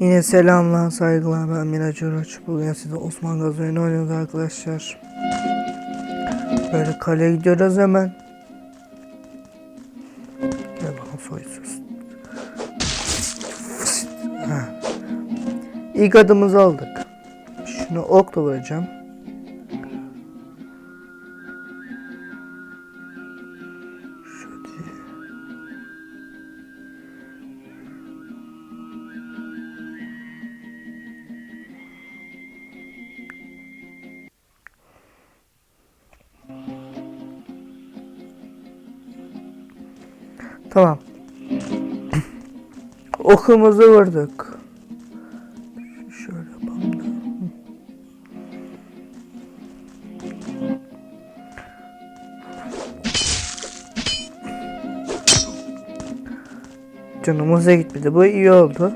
Yine selamlar, saygılar. Ben Miraç Oroç. Bugün size Osman Gazi oyunu oynuyoruz arkadaşlar. Böyle kaleye gidiyoruz hemen. Gel bakalım soysuz. İlk adımızı aldık. Şunu okla vuracağım. Tamam. Okumuzu vurduk. Şöyle yapalım. Canımıza gitmedi. Bu iyi oldu.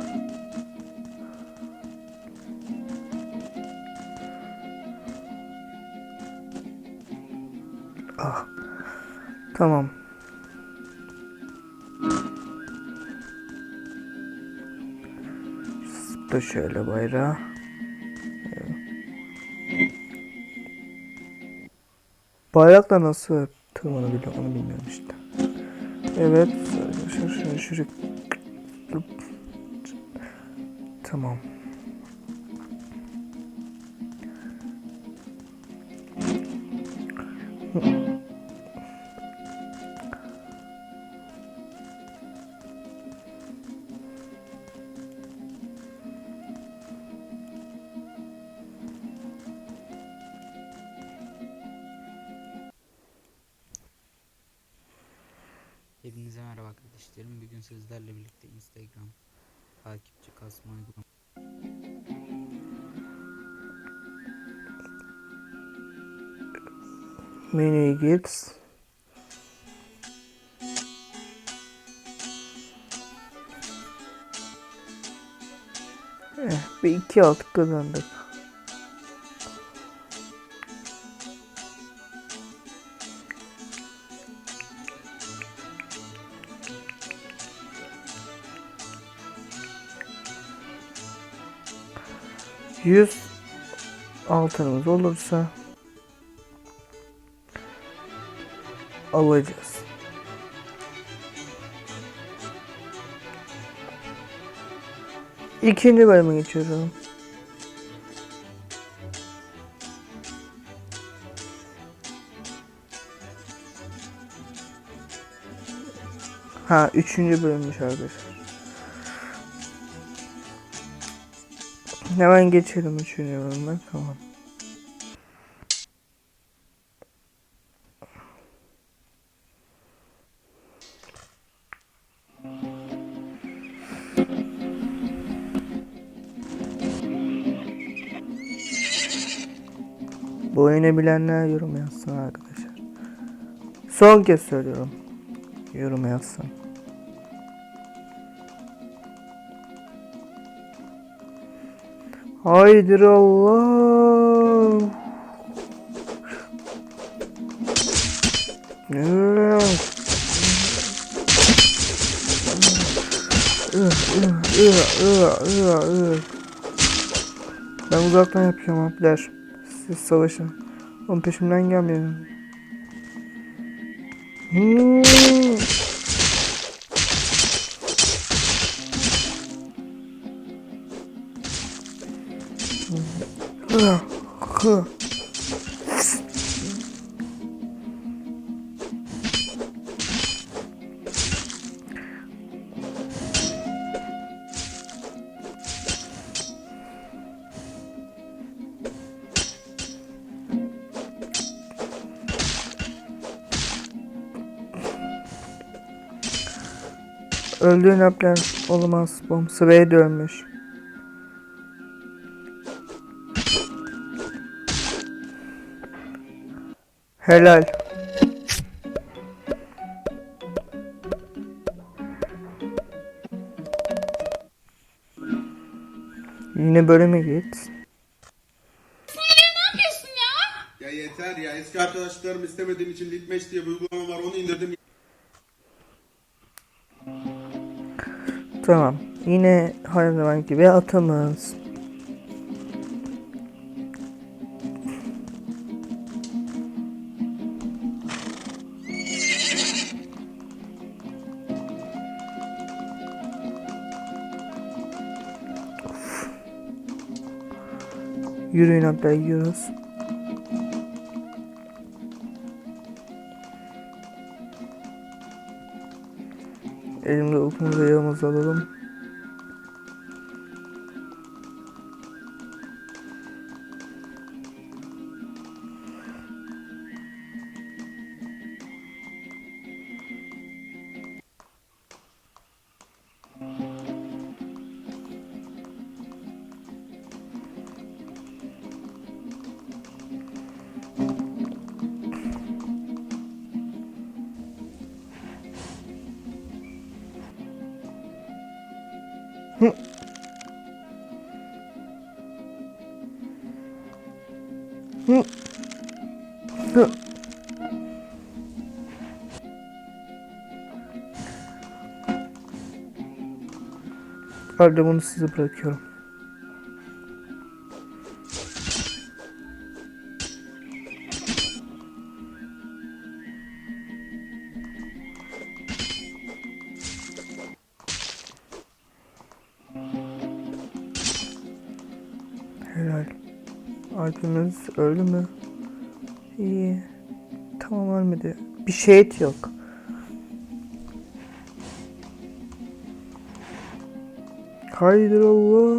Ah. Tamam. Da şöyle bayrağı. Bayrakla nasıl tırmanabiliyor onu bilmiyorum işte. Evet. Şöyle şöyle şöyle. Tamam. Hepinize merhaba arkadaşlarım. Bugün sizlerle birlikte Instagram takipçi kasma uygulaması Menüye git. Eh, bir iki altı kazandık. Yüz altınımız olursa alacağız. İkinci bölüme geçiyorum. Ha üçüncü bölümmüş arkadaşlar. Hemen geçelim üçüncü bölüme tamam. Bu oyunu bilenler yorum yazsın arkadaşlar. Son kez söylüyorum. Yorum yazsın. Haydir Allah. Ben uzaktan yapacağım abiler. Siz savaşın. Onun peşimden gelmeyin. Hmm. Öldüğün abler olmaz. Bom sıraya dönmüş. Helal. Yine bölüme git. Ya yeter ya. Eski arkadaşlarım istemediğim için Litmeş diye bir uygulama var. Onu indirdim. Tamam. Yine her zaman gibi atımız. Yürüyün hatta gidiyoruz. Elimde okumuzu yağımızı alalım. Hı. Hadi bunu size bırakıyorum. Helal. Alpimiz öldü mü? İyi. Tamam ölmedi. Bir şehit yok. Haydi Allah.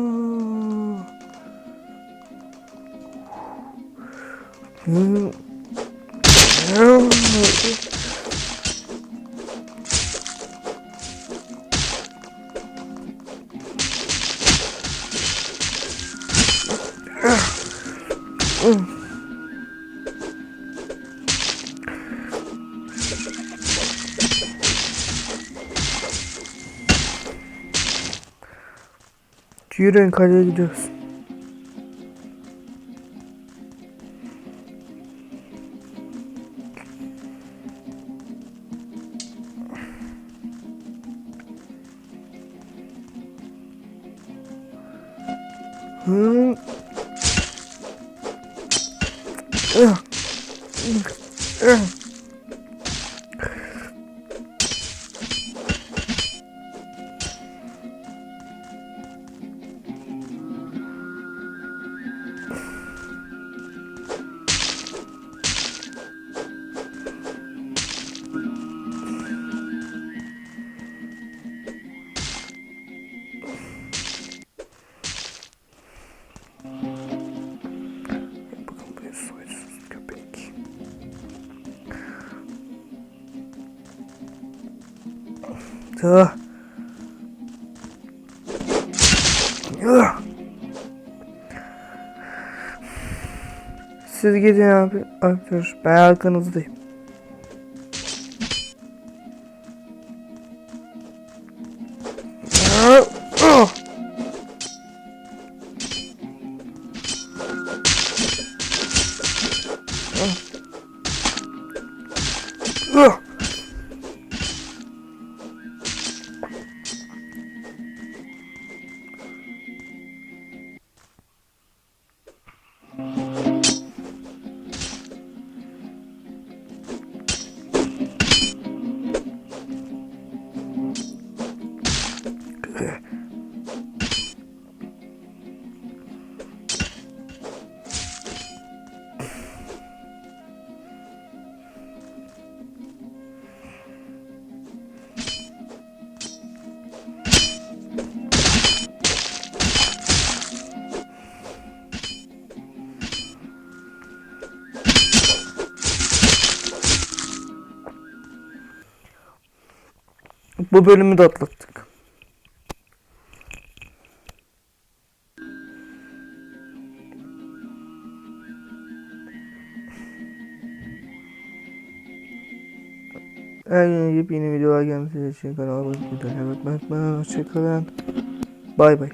Hmm. Yürüyün kaleye gidiyoruz. Hı. Ah. Ah. Yuh. Siz gidin abi. Arkadaş ben arkanızdayım. Bu bölümü de atlattık. Her gün yepyeni videolar gelmesi için kanala abone olmayı unutmayın. Hoşçakalın. Bay bay.